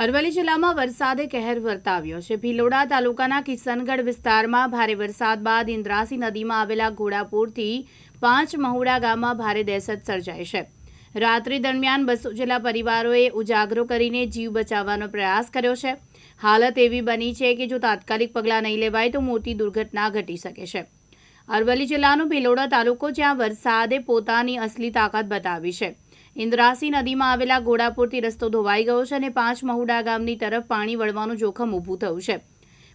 અરવલ્લી જિલ્લામાં વરસાદે કહેર વર્તાવ્યો છે. ભિલોડા તાલુકાના કિશનગઢ વિસ્તારમાં ભારે વરસાદ બાદ ઇન્દ્રાસી નદીમાં આવેલા ઘોડાપુરથી પાંચ મહુડા ગામમાં ભારે દહેશત સર્જાઈ છે. રાત્રિ દરમિયાન બસો જેટલા પરિવારોએ ઉજાગરો કરીને જીવ બચાવવાનો પ્રયાસ કર્યો છે. હાલત એવી બની છે કે જો તાત્કાલિક પગલાં નહીં લેવાય તો મોટી દુર્ઘટના ઘટી શકે છે. અરવલ્લી જિલ્લાનો ભિલોડા તાલુકો જ્યાં વરસાદે પોતાની અસલી તાકાત બતાવી છે. ઇન્દ્રાસી નદીમાં આવેલા ઘોડાપુરથી રસ્તો ધોવાઈ ગયો છે અને પાંચ મહુડા ગામની તરફ પાણી વળવાનું જોખમ ઊભું થયું છે.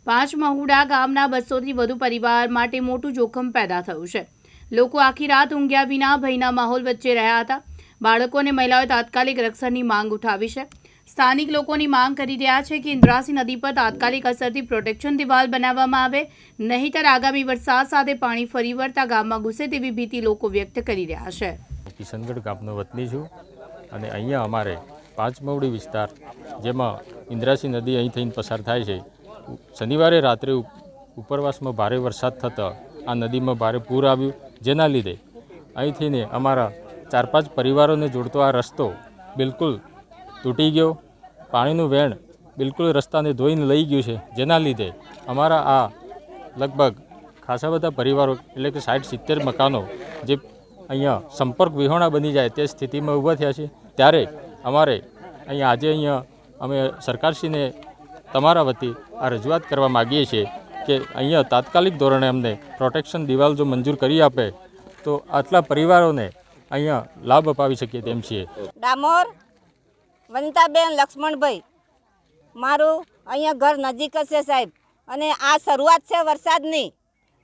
પાંચ મહુડા ગામના બસોથી વધુ પરિવાર માટે મોટું જોખમ પેદા થયું છે. લોકો આખી રાત ઊંઘ્યા વિના ભયના માહોલ વચ્ચે રહ્યા હતા. બાળકો અને મહિલાઓએ તાત્કાલિક રક્ષણની માંગ ઉઠાવી છે. સ્થાનિક લોકોની માંગ કરી રહ્યા છે કે ઇન્દ્રાસી નદી પર તાત્કાલિક અસરથી પ્રોટેક્શન દિવાલ બનાવવામાં આવે, નહીંતર આગામી વરસાદ સાથે પાણી ફરી વળતા ગામમાં ઘૂસે તેવી ભીતિ લોકો વ્યક્ત કરી રહ્યા છે. કિશનગઢ ગામનો વતની છું અને અહીંયા અમારે પાંચમવડી વિસ્તાર જેમાં ઇન્દ્રાસી નદી અહીં થઈને પસાર થાય છે. શનિવારે રાત્રે ઉપ- ઉપરવાસમાં ભારે વરસાદ થતાં આ નદીમાં ભારે પૂર આવ્યું, જેના લીધે અહીંથી ને અમારા ચાર પાંચ પરિવારોને જોડતો આ રસ્તો બિલકુલ તૂટી ગયો. પાણીનું વેણ બિલકુલ રસ્તાને ધોઈને લઈ ગયું છે, જેના લીધે અમારા આ લગભગ ખાસા બધા પરિવારો એટલે કે સાઠ સિત્તેર મકાનો જે અહીંયા સંપર્ક વિહોણા બની જાય તે સ્થિતિમાં ઊભા થયા છે ત્યારે અમારે અહીંયા આજે અહીંયા અમે સરકારશ્રીને તમારા વતી આ રજૂઆત કરવા માગીએ છીએ કે અહીંયા તાત્કાલિક ધોરણે અમને પ્રોટેક્શન દિવાલ જો મંજૂર કરી આપે, તો આટલા પરિવારોને અહીંયા લાભ અપાવી શકીએ તેમ છીએ. ડામોર વનિતાબેન લક્ષ્મણભાઈ, મારું અહીંયા ઘર નજીક જ છે સાહેબ. અને આ શરૂઆત છે વરસાદની.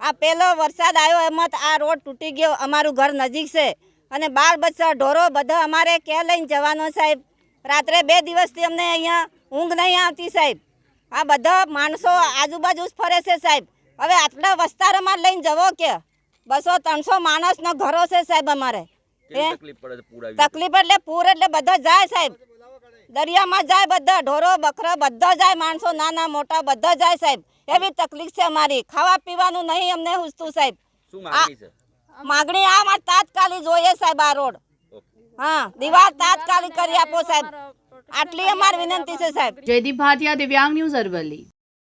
આ પહેલો વરસાદ આવ્યો એમાં તો આ રોડ તૂટી ગયો અમારું ઘર નજીક છે. અને બાળ બચ્ચા ઢોરો બધા અમારે ક્યાં લઈને જવાનો સાહેબ? રાત્રે બે દિવસથી અમને અહીંયા ઊંઘ નહીં આવતી સાહેબ. આ બધા માણસો આજુબાજુ જ ફરે છે સાહેબ. હવે આટલા વિસ્તારમાં લઈને જવો કે? બસો ત્રણસો માણસનો ઘરો છે સાહેબ અમારે. તકલીફ એટલે પૂર એટલે બધા જાય સાહેબ. દરિયામાં જાય બધા ઢોરો બકરા બધા જાય માણસો નાના મોટા બધા જાય સાહેબ. એવી તકલીફ છે અમારી. ખાવા પીવાનું નહીં અમને હુસતું સાહેબ. શું માંગણી છે? માગણી આ મારે તાત્કાલિક જોઈએ સાહેબ આ રોડ. હા દિવાલ તાત્કાલિક કરી આપો સાહેબ. આટલી અમારી વિનંતી છે સાહેબ. જયદીપ ભાટિયા દિવ્યાંગ ન્યૂઝ અરવલ્લી.